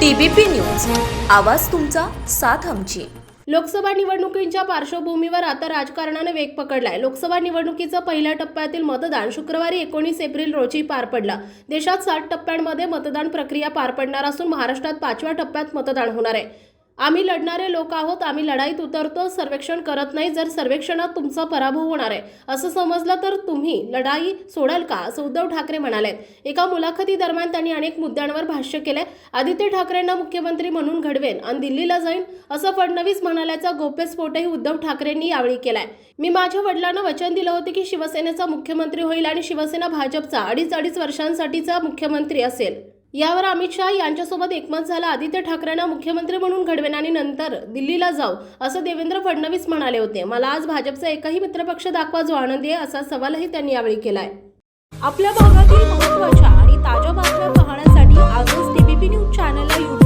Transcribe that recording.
TBP news. आवाज तुमचा साथ आमची. लोकसभा निवडणुकींच्या पार्श्वभूमीवर आता राजकारणाने वेग पकडलाय. लोकसभा निवडणुकीचं पहिल्या टप्प्यातील मतदान शुक्रवारी एकोणीस एप्रिल रोजी पार पडलं. देशात सात टप्प्यांमध्ये मतदान प्रक्रिया पार पडणार असून महाराष्ट्रात पाचव्या टप्प्यात मतदान होणार आहे. आम्ही लढणारे लोक आहोत आम्ही लढाईत उतरतो सर्वेक्षण करत नाही जर सर्वेक्षणात तुमचा पराभव होणार आहे. असं समजलं तर तुम्ही लढाई सोडाल का? असं उद्धव ठाकरे म्हणाले एका मुलाखतीदरम्यान त्यांनी अनेक मुद्द्यांवर भाष्य केलंय. आदित्य ठाकरेंना मुख्यमंत्री म्हणून घडवेन आणि दिल्लीला जाईन असं फडणवीस म्हणाल्याचा गोप्यस्फोटही उद्धव ठाकरेंनी यावेळी केलाय. मी माझ्या वडिलांना वचन दिलं होतं की शिवसेनेचा मुख्यमंत्री होईल आणि शिवसेना भाजपचा अडीच अडीच वर्षांसाठीचा मुख्यमंत्री असेल. यावर अमित शाह यांच्यासोबत एकमत झाला. आदित्य ठाकरेंना मुख्यमंत्री म्हणून घडवेन आणि नंतर दिल्लीला जाऊ असं देवेंद्र फडणवीस म्हणाले होते. मला आज भाजपचा एकही मित्रपक्ष दाखवा जो आनंद आहे असा सवालही त्यांनी यावेळी केलाय. आपल्या भागातील महत्त्वाच्या आणि ताज्या बातम्या पाहण्यासाठी आजच टीव्हीपी न्यूज चॅनलला युट्यूब